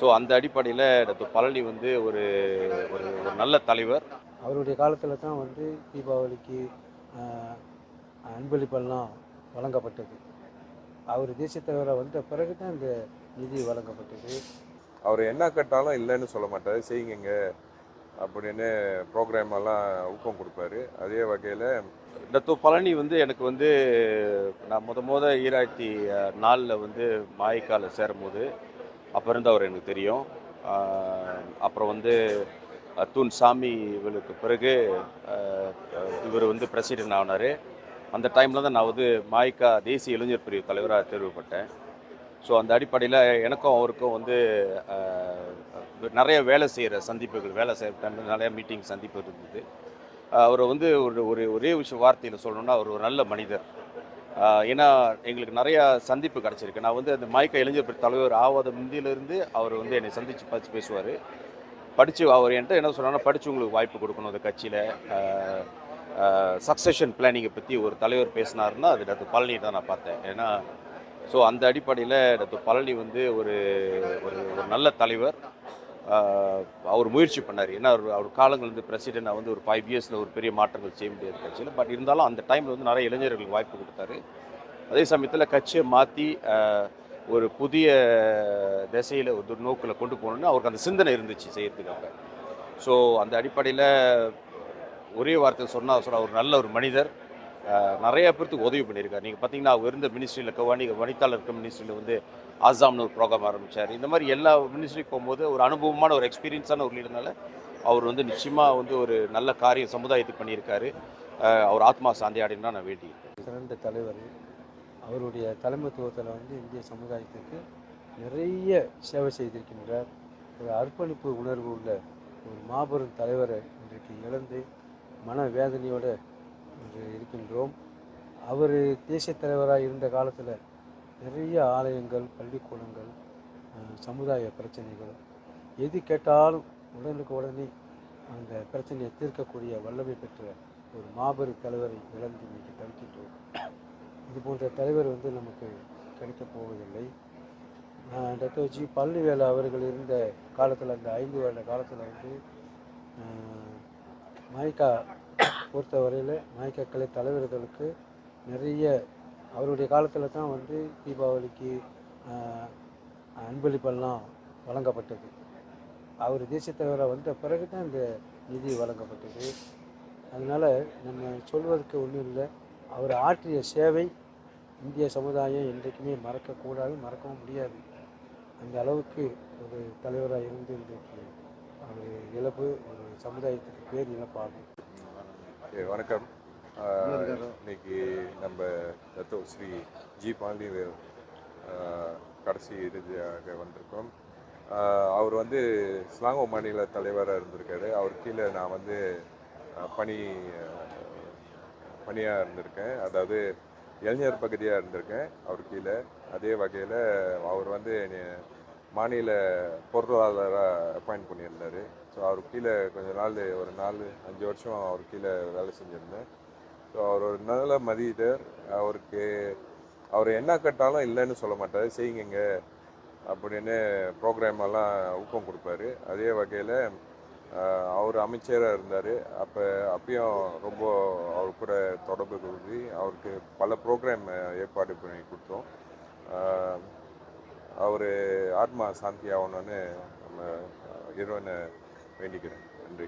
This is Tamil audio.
ஸோ அந்த அடிப்படையில் டாக்டர் பழனி வந்து ஒரு ஒரு ஒரு நல்ல தலைவர். அவருடைய காலத்தில் தான் வந்து தீபாவளிக்கு அன்பளிப்பெல்லாம் வழங்கப்பட்டது. அவர் தேசிய தலைவராக வந்த பிறகு தான் இந்த நிதி வழங்கப்பட்டது. அவர் என்ன கேட்டாலும் இல்லைன்னு சொல்ல மாட்டார். செய்யுங்க அப்படின்னு ப்ரோக்ராம் எல்லாம் ஊக்கம் கொடுப்பாரு. அதே வகையில் டாக்டர் பழனி வந்து எனக்கு வந்து நான் முத முத ஈராயிரத்தி நாலில் வந்து மாய்க்கால சேரும்போது அப்போ இருந்து அவர் எனக்கு தெரியும். அப்புறம் வந்து அஹ், தூண் சாமி இவளுக்கு பிறகு இவர் வந்து பிரசிடென்ட் ஆனார். அந்த டைமில் தான் நான் வந்து மாய்க்கா தேசிய இளைஞர் பிரிவு தலைவராக தேர்வுப்பட்டேன் ஸோ அந்த அடிப்படையில் எனக்கும் அவருக்கும் வந்து நிறைய வேலை செய்கிற சந்திப்புகள் வேலை செய்கிற டைமில் நிறையா மீட்டிங் சந்திப்பு இருந்தது. அவர் வந்து ஒரு ஒரு ஒரே விஷயம் வார்த்தையில் சொல்லணும்னா அவர் ஒரு நல்ல மனிதர். ஏன்னா எங்களுக்கு நிறையா சந்திப்பு கிடச்சிருக்கு. நான் வந்து அந்த மயக்க இளைஞர் தலைவர் ஆவாத முந்தியிலிருந்து அவர் வந்து என்னை சந்தித்து பார்த்து பேசுவார். படித்து அவர் என்கிட்ட என்ன சொன்னாங்கன்னா படித்து உங்களுக்கு வாய்ப்பு கொடுக்கணும் அந்த கட்சியில். சக்சஷன் பிளானிங்கை பற்றி ஒரு தலைவர் பேசினார்னா அது டாக்டர் பழனி தான் நான் பார்த்தேன். ஏன்னா ஸோ அந்த அடிப்படையில் டாக்டர் பழனி வந்து ஒரு ஒரு நல்ல தலைவர். அவர் முயற்சி பண்ணார். ஏன்னா அவர் அவர் காலங்கள் வந்து பிரசிடென்ட் வந்து ஒரு ஃபைவ் இயர்ஸில் ஒரு பெரிய மாற்றங்கள் செய்ய முடியாது கட்சியில். பட் இருந்தாலும் அந்த டைமில் வந்து நிறைய இளைஞர்களுக்கு வாய்ப்பு கொடுத்தாரு. அதே சமயத்தில் கட்சியை மாற்றி ஒரு புதிய திசையில் ஒரு நோக்கில் கொண்டு போகணுன்னு அவருக்கு அந்த சிந்தனை இருந்துச்சு செய்கிறதுக்காக ஸோ அந்த அடிப்படையில் ஒரே வார்த்தை சொன்னால் சொல்ல ஒரு நல்ல ஒரு மனிதர். நிறைய பேர்த்துக்கு உதவி பண்ணியிருக்காரு. நீங்கள் பார்த்தீங்கன்னா அவர் இருந்த மினிஸ்ட்ரியில் கவானி வனிதால் இருக்க மினிஸ்ட்ரியில் வந்து ஆசாம்னு ஒரு ப்ரோக்ராம் ஆரம்பித்தார் இந்த மாதிரி எல்லா மினிஸ்ட்ரிக்கு போகும்போது ஒரு அனுபவமான ஒரு எக்ஸ்பீரியன்ஸான ஒரு லீடர்னால அவர் வந்து நிச்சயமாக வந்து ஒரு நல்ல காரியம் சமுதாயத்துக்கு பண்ணியிருக்காரு. அவர் ஆத்மா சாந்தி அடையினா நான் வேண்டி சிறந்த தலைவர். அவருடைய தலைமைத்துவத்தில் வந்து இந்திய சமுதாயத்துக்கு நிறைய சேவை செய்திருக்கின்றார். ஒரு அர்ப்பணிப்பு உணர்வு உள்ள ஒரு மாபெரும் தலைவரை இன்றைக்கு இழந்து மன வேதனையோடு என்று இருக்கின்றோம். அவர் தேசிய தலைவராக இருந்த காலத்தில் நிறைய ஆலயங்கள் பள்ளிக்கூடங்கள் சமுதாய பிரச்சனைகள் எது கேட்டாலும் உடனுக்கு உடனே அந்த பிரச்சனையை தீர்க்கக்கூடிய வல்லமை பெற்ற ஒரு மாபெரும் தலைவரை இழந்து இன்றைக்கு தவிக்கின்றோம். இது போன்ற தலைவர் வந்து நமக்கு கிடைக்கப் போவதில்லை. ஆஹ் டாக்டர் ஜி பழனிவேலு அவர்கள் இருந்த காலத்தில் அந்த ஐந்து வருட காலத்தில் வந்து ஆஹ், பொறுத்தவரையில் மாய்க்கா தலைவர்களுக்கு நிறைய அவருடைய காலத்தில் தான் வந்து தீபாவளிக்கு அன்பளிப்பெல்லாம் வழங்கப்பட்டது. அவர் தேசிய தலைவராக வந்த பிறகு தான் இந்த நிதி வழங்கப்பட்டது. அதனால் நம்ம சொல்வதற்கு ஒன்றும் இல்லை. அவர் ஆற்றிய சேவை இந்திய சமுதாயம் என்றைக்குமே மறக்கக்கூடாது மறக்கவும் முடியாது. அந்த அளவுக்கு ஒரு தலைவராக இருந்து இன்றைக்கு ஒரு இழப்பு ஒரு சமுதாயத்துக்கு பேர் இழப்பாகும். வணக்கம். இன்னைக்கு நம்ம தத்தோ ஸ்ரீ ஜி பாண்டியவேல் கடைசி இறுதியாக வந்திருக்கோம் அவர் வந்து ஸ்லாங்கோ மாநில தலைவராக இருந்திருக்காரு. அவர் கீழே நான் வந்து பணி பணியாக இருந்திருக்கேன். அதாவது இளைஞர் பகுதியாக இருந்திருக்கேன். அவர் கீழே. அதே வகையில் அவர் வந்து என்னை மாநில பொருளாளராக அப்பாயிண்ட் பண்ணியிருந்தார். ஸோ அவர் கீழே கொஞ்ச நாள் ஒரு நாலு அஞ்சு வருஷம் அவர் கீழே வேலை செஞ்சுருந்தேன் ஸோ அவர் ஒரு நல்ல மதியர் அவருக்கு அவர் என்ன கேட்டாலும் இல்லைன்னு சொல்ல மாட்டார். செய்யுங்க அப்படின்னு ப்ரோக்ராம் எல்லாம் ஊக்கம் கொடுப்பாரு. அதே வகையில் அவர் அமைச்சராக இருந்தார். அப்போ அப்பயும் ரொம்ப அவர் கூட தொடர்பு கொள்வி அவருக்கு பல ப்ரோக்ராம் ஏற்பாடு பண்ணி கொடுத்தோம். அவர் ஆத்மா சாந்தி ஆகணும்னு நம்ம இறைவனை வேண்டிக்கிறேன் நன்றி.